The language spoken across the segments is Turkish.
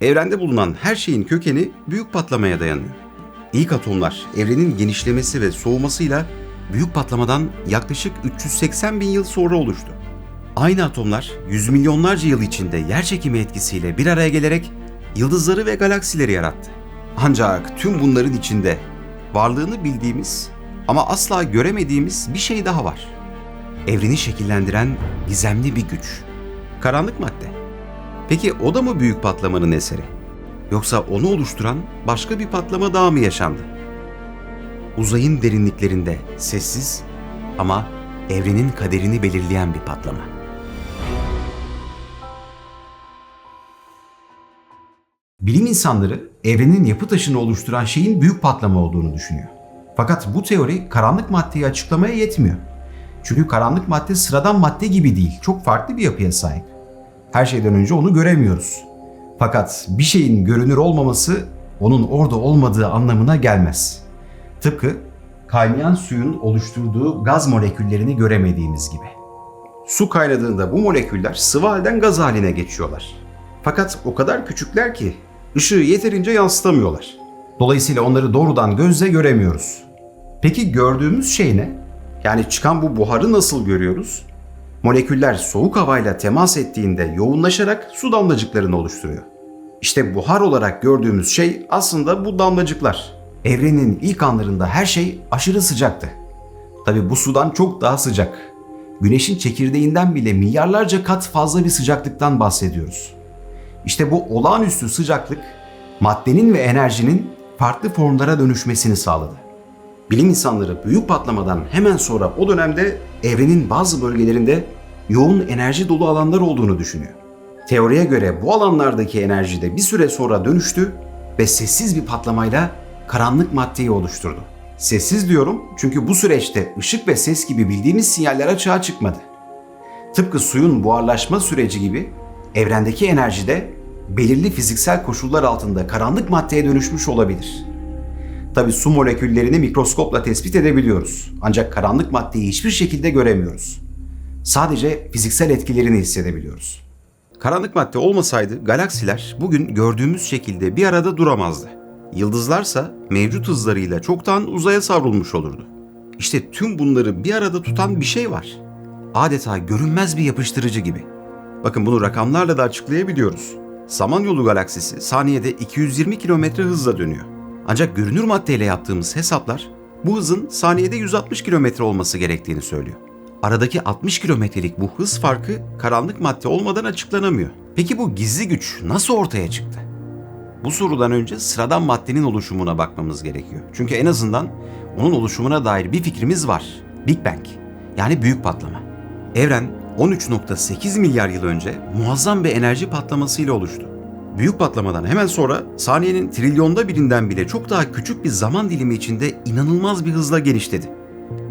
Evrende bulunan her şeyin kökeni büyük patlamaya dayanıyor. İlk atomlar evrenin genişlemesi ve soğumasıyla büyük patlamadan yaklaşık 380 bin yıl sonra oluştu. Aynı atomlar yüz milyonlarca yıl içinde yer çekimi etkisiyle bir araya gelerek yıldızları ve galaksileri yarattı. Ancak tüm bunların içinde varlığını bildiğimiz ama asla göremediğimiz bir şey daha var. Evreni şekillendiren gizemli bir güç. Karanlık madde. Peki o da mı büyük patlamanın eseri? Yoksa onu oluşturan başka bir patlama daha mı yaşandı? Uzayın derinliklerinde sessiz ama evrenin kaderini belirleyen bir patlama. Bilim insanları evrenin yapı taşını oluşturan şeyin büyük patlama olduğunu düşünüyor. Fakat bu teori karanlık maddeyi açıklamaya yetmiyor. Çünkü karanlık madde sıradan madde gibi değil, çok farklı bir yapıya sahip. Her şeyden önce onu göremiyoruz. Fakat bir şeyin görünür olmaması onun orada olmadığı anlamına gelmez. Tıpkı kaynayan suyun oluşturduğu gaz moleküllerini göremediğimiz gibi. Su kaynadığında bu moleküller sıvı halden gaz haline geçiyorlar. Fakat o kadar küçükler ki ışığı yeterince yansıtamıyorlar. Dolayısıyla onları doğrudan gözle göremiyoruz. Peki gördüğümüz şey ne? Yani çıkan bu buharı nasıl görüyoruz? Moleküller soğuk havayla temas ettiğinde yoğunlaşarak su damlacıklarını oluşturuyor. İşte buhar olarak gördüğümüz şey aslında bu damlacıklar. Evrenin ilk anlarında her şey aşırı sıcaktı. Tabi bu sudan çok daha sıcak. Güneşin çekirdeğinden bile milyarlarca kat fazla bir sıcaklıktan bahsediyoruz. İşte bu olağanüstü sıcaklık maddenin ve enerjinin farklı formlara dönüşmesini sağladı. Bilim insanları büyük patlamadan hemen sonra o dönemde evrenin bazı bölgelerinde yoğun enerji dolu alanlar olduğunu düşünüyor. Teoriye göre bu alanlardaki enerji de bir süre sonra dönüştü ve sessiz bir patlamayla karanlık maddeyi oluşturdu. Sessiz diyorum çünkü bu süreçte ışık ve ses gibi bildiğimiz sinyaller açığa çıkmadı. Tıpkı suyun buharlaşma süreci gibi evrendeki enerji de belirli fiziksel koşullar altında karanlık maddeye dönüşmüş olabilir. Tabi su moleküllerini mikroskopla tespit edebiliyoruz. Ancak karanlık maddeyi hiçbir şekilde göremiyoruz. Sadece fiziksel etkilerini hissedebiliyoruz. Karanlık madde olmasaydı galaksiler bugün gördüğümüz şekilde bir arada duramazdı. Yıldızlarsa mevcut hızlarıyla çoktan uzaya savrulmuş olurdu. İşte tüm bunları bir arada tutan bir şey var. Adeta görünmez bir yapıştırıcı gibi. Bakın bunu rakamlarla da açıklayabiliyoruz. Samanyolu galaksisi saniyede 220 kilometre hızla dönüyor. Ancak görünür maddeyle yaptığımız hesaplar bu hızın saniyede 160 kilometre olması gerektiğini söylüyor. Aradaki 60 kilometrelik bu hız farkı karanlık madde olmadan açıklanamıyor. Peki bu gizli güç nasıl ortaya çıktı? Bu sorudan önce sıradan maddenin oluşumuna bakmamız gerekiyor. Çünkü en azından onun oluşumuna dair bir fikrimiz var. Big Bang yani büyük patlama. Evren 13.8 milyar yıl önce muazzam bir enerji patlamasıyla oluştu. Büyük patlamadan hemen sonra saniyenin trilyonda birinden bile çok daha küçük bir zaman dilimi içinde inanılmaz bir hızla genişledi.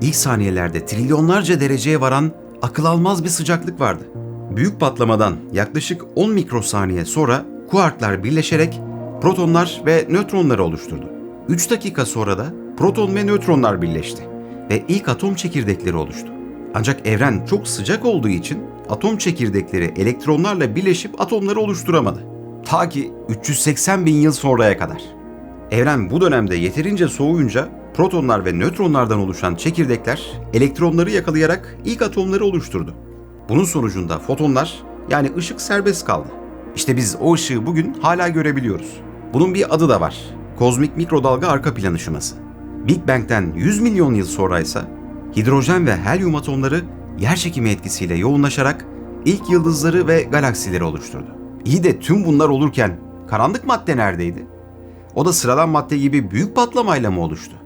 İlk saniyelerde trilyonlarca dereceye varan akıl almaz bir sıcaklık vardı. Büyük patlamadan yaklaşık 10 mikrosaniye sonra kuarklar birleşerek protonlar ve nötronları oluşturdu. 3 dakika sonra da proton ve nötronlar birleşti ve ilk atom çekirdekleri oluştu. Ancak evren çok sıcak olduğu için atom çekirdekleri elektronlarla birleşip atomları oluşturamadı. Ta ki 380 bin yıl sonraya kadar. Evren bu dönemde yeterince soğuyunca protonlar ve nötronlardan oluşan çekirdekler elektronları yakalayarak ilk atomları oluşturdu. Bunun sonucunda fotonlar yani ışık serbest kaldı. İşte biz o ışığı bugün hala görebiliyoruz. Bunun bir adı da var. Kozmik mikrodalga arka plan ışıması. Big Bang'den 100 milyon yıl sonra ise hidrojen ve helyum atomları yer çekimi etkisiyle yoğunlaşarak ilk yıldızları ve galaksileri oluşturdu. İyi de tüm bunlar olurken karanlık madde neredeydi? O da sıradan madde gibi büyük patlamayla mı oluştu?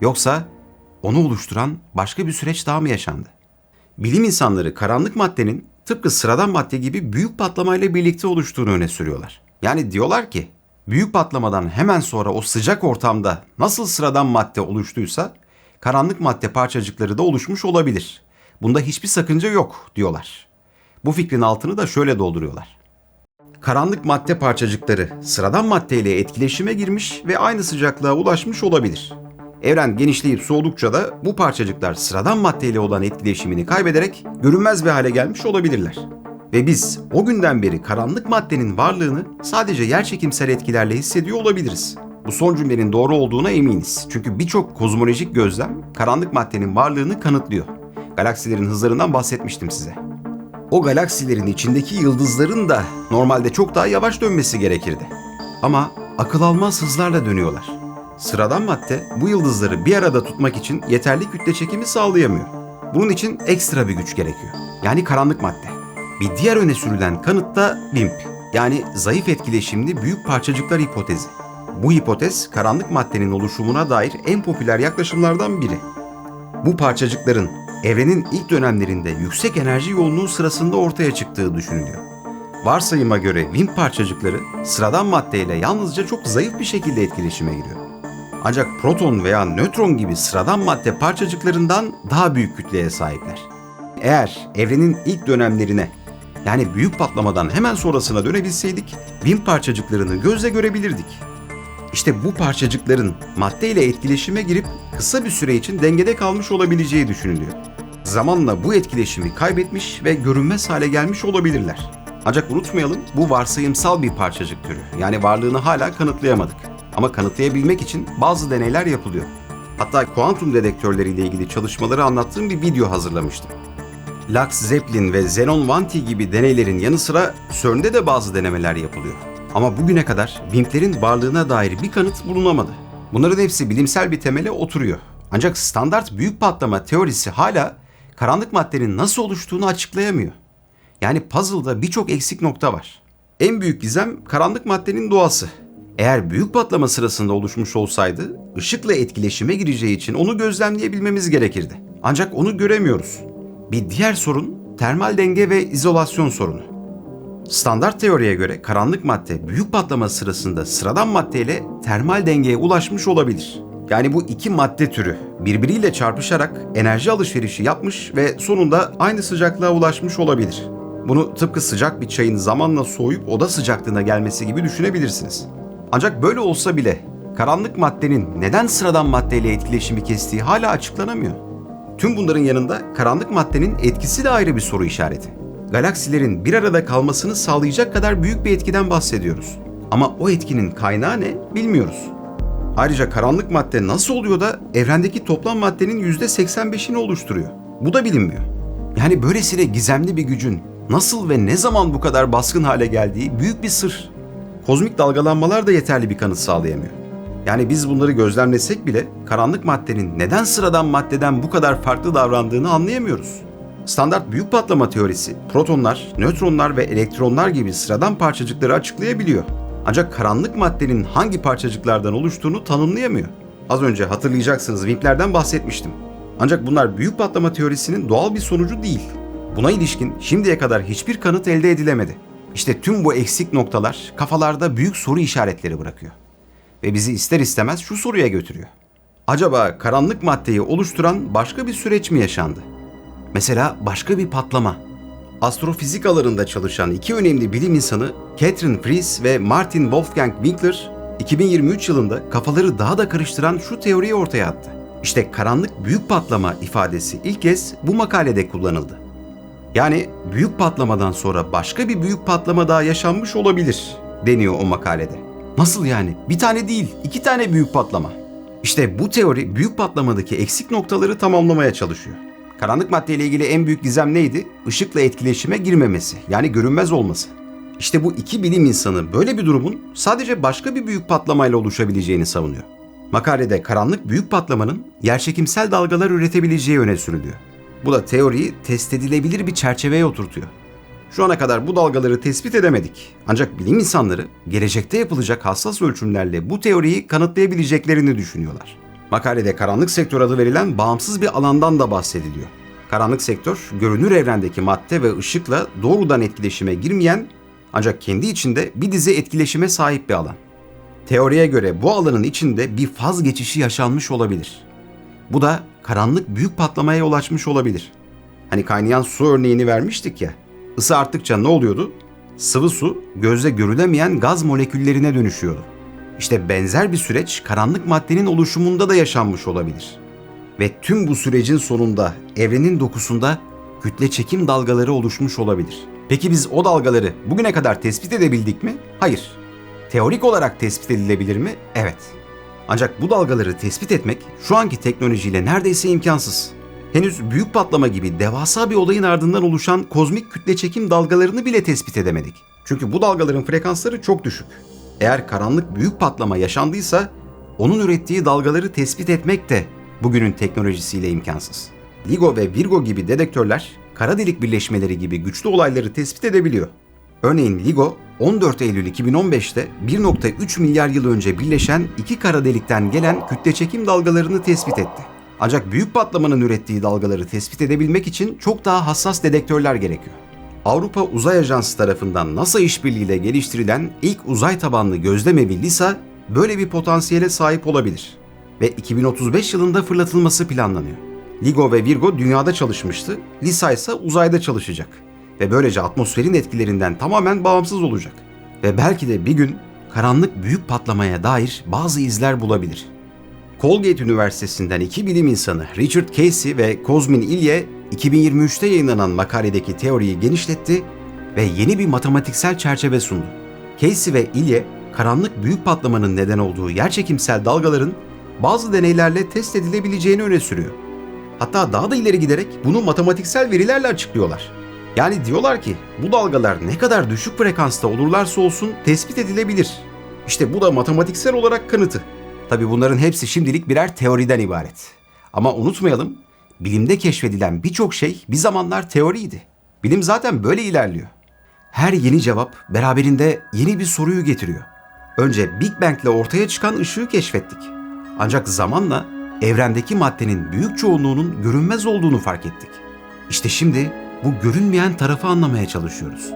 Yoksa onu oluşturan başka bir süreç daha mı yaşandı? Bilim insanları karanlık maddenin tıpkı sıradan madde gibi büyük patlamayla birlikte oluştuğunu öne sürüyorlar. Yani diyorlar ki büyük patlamadan hemen sonra o sıcak ortamda nasıl sıradan madde oluştuysa karanlık madde parçacıkları da oluşmuş olabilir. Bunda hiçbir sakınca yok diyorlar. Bu fikrin altını da şöyle dolduruyorlar. Karanlık madde parçacıkları sıradan maddeyle etkileşime girmiş ve aynı sıcaklığa ulaşmış olabilir. Evren genişleyip soğudukça da bu parçacıklar sıradan maddeyle olan etkileşimini kaybederek görünmez bir hale gelmiş olabilirler. Ve biz o günden beri karanlık maddenin varlığını sadece yerçekimsel etkilerle hissediyor olabiliriz. Bu son cümlenin doğru olduğuna eminiz. Çünkü birçok kozmolojik gözlem karanlık maddenin varlığını kanıtlıyor. Galaksilerin hızlarından bahsetmiştim size. O galaksilerin içindeki yıldızların da normalde çok daha yavaş dönmesi gerekirdi. Ama akıl almaz hızlarla dönüyorlar. Sıradan madde bu yıldızları bir arada tutmak için yeterli kütle çekimi sağlayamıyor. Bunun için ekstra bir güç gerekiyor. Yani karanlık madde. Bir diğer öne sürülen kanıt da WIMP. Yani zayıf etkileşimli büyük parçacıklar hipotezi. Bu hipotez karanlık maddenin oluşumuna dair en popüler yaklaşımlardan biri. Bu parçacıkların evrenin ilk dönemlerinde yüksek enerji yoğunluğu sırasında ortaya çıktığı düşünülüyor. Varsayıma göre WIMP parçacıkları sıradan maddeyle yalnızca çok zayıf bir şekilde etkileşime giriyor. Ancak proton veya nötron gibi sıradan madde parçacıklarından daha büyük kütleye sahipler. Eğer evrenin ilk dönemlerine yani büyük patlamadan hemen sonrasına dönebilseydik WIMP parçacıklarını gözle görebilirdik. İşte bu parçacıkların madde ile etkileşime girip kısa bir süre için dengede kalmış olabileceği düşünülüyor. Zamanla bu etkileşimi kaybetmiş ve görünmez hale gelmiş olabilirler. Ancak unutmayalım bu varsayımsal bir parçacık türü. Yani varlığını hala kanıtlayamadık. Ama kanıtlayabilmek için bazı deneyler yapılıyor. Hatta kuantum dedektörleriyle ilgili çalışmaları anlattığım bir video hazırlamıştım. Lux Zeppelin ve Xenon 1T gibi deneylerin yanı sıra CERN'de de bazı denemeler yapılıyor. Ama bugüne kadar WIMP'lerin varlığına dair bir kanıt bulunamadı. Bunların hepsi bilimsel bir temele oturuyor. Ancak standart büyük patlama teorisi hala karanlık maddenin nasıl oluştuğunu açıklayamıyor. Yani puzzle'da birçok eksik nokta var. En büyük gizem karanlık maddenin doğası. Eğer büyük patlama sırasında oluşmuş olsaydı, ışıkla etkileşime gireceği için onu gözlemleyebilmemiz gerekirdi. Ancak onu göremiyoruz. Bir diğer sorun termal denge ve izolasyon sorunu. Standart teoriye göre karanlık madde büyük patlama sırasında sıradan maddeyle termal dengeye ulaşmış olabilir. Yani bu iki madde türü birbiriyle çarpışarak enerji alışverişi yapmış ve sonunda aynı sıcaklığa ulaşmış olabilir. Bunu tıpkı sıcak bir çayın zamanla soğuyup oda sıcaklığına gelmesi gibi düşünebilirsiniz. Ancak böyle olsa bile karanlık maddenin neden sıradan maddeyle etkileşimi kestiği hala açıklanamıyor. Tüm bunların yanında karanlık maddenin etkisi de ayrı bir soru işareti. Galaksilerin bir arada kalmasını sağlayacak kadar büyük bir etkiden bahsediyoruz. Ama o etkinin kaynağı ne bilmiyoruz. Ayrıca karanlık madde nasıl oluyor da evrendeki toplam maddenin %85'ini oluşturuyor? Bu da bilinmiyor. Yani böylesine gizemli bir gücün nasıl ve ne zaman bu kadar baskın hale geldiği büyük bir sır. Kozmik dalgalanmalar da yeterli bir kanıt sağlayamıyor. Yani biz bunları gözlemlesek bile karanlık maddenin neden sıradan maddeden bu kadar farklı davrandığını anlayamıyoruz. Standart büyük patlama teorisi protonlar, nötronlar ve elektronlar gibi sıradan parçacıkları açıklayabiliyor. Ancak karanlık maddenin hangi parçacıklardan oluştuğunu tanımlayamıyor. Az önce hatırlayacaksınız Wimpler'den bahsetmiştim. Ancak bunlar büyük patlama teorisinin doğal bir sonucu değil. Buna ilişkin şimdiye kadar hiçbir kanıt elde edilemedi. İşte tüm bu eksik noktalar kafalarda büyük soru işaretleri bırakıyor. Ve bizi ister istemez şu soruya götürüyor. Acaba karanlık maddeyi oluşturan başka bir süreç mi yaşandı? Mesela başka bir patlama. Astrofizik alanında çalışan iki önemli bilim insanı Catherine Fries ve Martin Wolfgang Winkler 2023 yılında kafaları daha da karıştıran şu teoriyi ortaya attı. İşte karanlık büyük patlama ifadesi ilk kez bu makalede kullanıldı. Yani büyük patlamadan sonra başka bir büyük patlama daha yaşanmış olabilir deniyor o makalede. Nasıl yani? Bir tane değil, iki tane büyük patlama. İşte bu teori büyük patlamadaki eksik noktaları tamamlamaya çalışıyor. Karanlık madde ile ilgili en büyük gizem neydi? Işıkla etkileşime girmemesi, yani görünmez olması. İşte bu iki bilim insanı böyle bir durumun sadece başka bir büyük patlamayla oluşabileceğini savunuyor. Makalede karanlık büyük patlamanın yerçekimsel dalgalar üretebileceği öne sürülüyor. Bu da teoriyi test edilebilir bir çerçeveye oturtuyor. Şu ana kadar bu dalgaları tespit edemedik. Ancak bilim insanları gelecekte yapılacak hassas ölçümlerle bu teoriyi kanıtlayabileceklerini düşünüyorlar. Makalede karanlık sektör adı verilen bağımsız bir alandan da bahsediliyor. Karanlık sektör, görünür evrendeki madde ve ışıkla doğrudan etkileşime girmeyen ancak kendi içinde bir dizi etkileşime sahip bir alan. Teoriye göre bu alanın içinde bir faz geçişi yaşanmış olabilir. Bu da karanlık büyük patlamaya yol açmış olabilir. Hani kaynayan su örneğini vermiştik ya. Isı arttıkça ne oluyordu? Sıvı su gözle görülemeyen gaz moleküllerine dönüşüyordu. İşte benzer bir süreç karanlık maddenin oluşumunda da yaşanmış olabilir. Ve tüm bu sürecin sonunda evrenin dokusunda kütle çekim dalgaları oluşmuş olabilir. Peki biz o dalgaları bugüne kadar tespit edebildik mi? Hayır. Teorik olarak tespit edilebilir mi? Evet. Ancak bu dalgaları tespit etmek şu anki teknolojiyle neredeyse imkansız. Henüz büyük patlama gibi devasa bir olayın ardından oluşan kozmik kütle çekim dalgalarını bile tespit edemedik. Çünkü bu dalgaların frekansları çok düşük. Eğer karanlık büyük patlama yaşandıysa onun ürettiği dalgaları tespit etmek de bugünün teknolojisiyle imkansız. LIGO ve Virgo gibi dedektörler kara delik birleşmeleri gibi güçlü olayları tespit edebiliyor. Örneğin LIGO 14 Eylül 2015'te 1.3 milyar yıl önce birleşen iki kara delikten gelen kütle çekim dalgalarını tespit etti. Ancak büyük patlamanın ürettiği dalgaları tespit edebilmek için çok daha hassas dedektörler gerekiyor. Avrupa Uzay Ajansı tarafından NASA işbirliğiyle geliştirilen ilk uzay tabanlı gözlemevi LISA böyle bir potansiyele sahip olabilir ve 2035 yılında fırlatılması planlanıyor. LIGO ve Virgo dünyada çalışmıştı, LISA ise uzayda çalışacak ve böylece atmosferin etkilerinden tamamen bağımsız olacak. Ve belki de bir gün karanlık büyük patlamaya dair bazı izler bulabilir. Colgate Üniversitesi'nden iki bilim insanı Richard Casey ve Kozmin Ilye 2023'te yayınlanan makaledeki teoriyi genişletti ve yeni bir matematiksel çerçeve sundu. Casey ve Ilye, karanlık büyük patlamanın neden olduğu yerçekimsel dalgaların bazı deneylerle test edilebileceğini öne sürüyor. Hatta daha da ileri giderek bunu matematiksel verilerle açıklıyorlar. Yani diyorlar ki bu dalgalar ne kadar düşük frekansta olurlarsa olsun tespit edilebilir. İşte bu da matematiksel olarak kanıtı. Tabi bunların hepsi şimdilik birer teoriden ibaret. Ama unutmayalım, bilimde keşfedilen birçok şey bir zamanlar teoriydi. Bilim zaten böyle ilerliyor. Her yeni cevap beraberinde yeni bir soruyu getiriyor. Önce Big Bang ile ortaya çıkan ışığı keşfettik. Ancak zamanla evrendeki maddenin büyük çoğunluğunun görünmez olduğunu fark ettik. İşte şimdi bu görünmeyen tarafı anlamaya çalışıyoruz.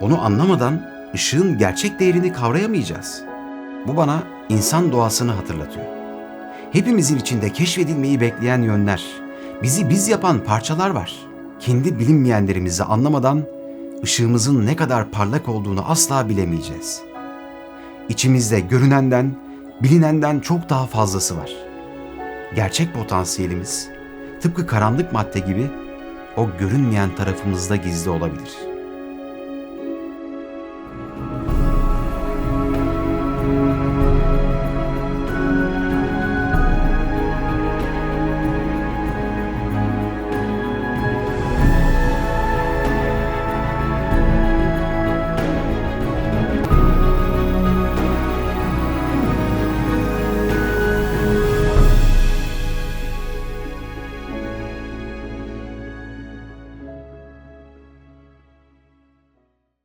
Onu anlamadan ışığın gerçek değerini kavrayamayacağız. Bu bana insan doğasını hatırlatıyor. Hepimizin içinde keşfedilmeyi bekleyen yönler, bizi biz yapan parçalar var. Kendi bilinmeyenlerimizi anlamadan ışığımızın ne kadar parlak olduğunu asla bilemeyeceğiz. İçimizde görünenden, bilinenden çok daha fazlası var. Gerçek potansiyelimiz tıpkı karanlık madde gibi o görünmeyen tarafımızda gizli olabilir.''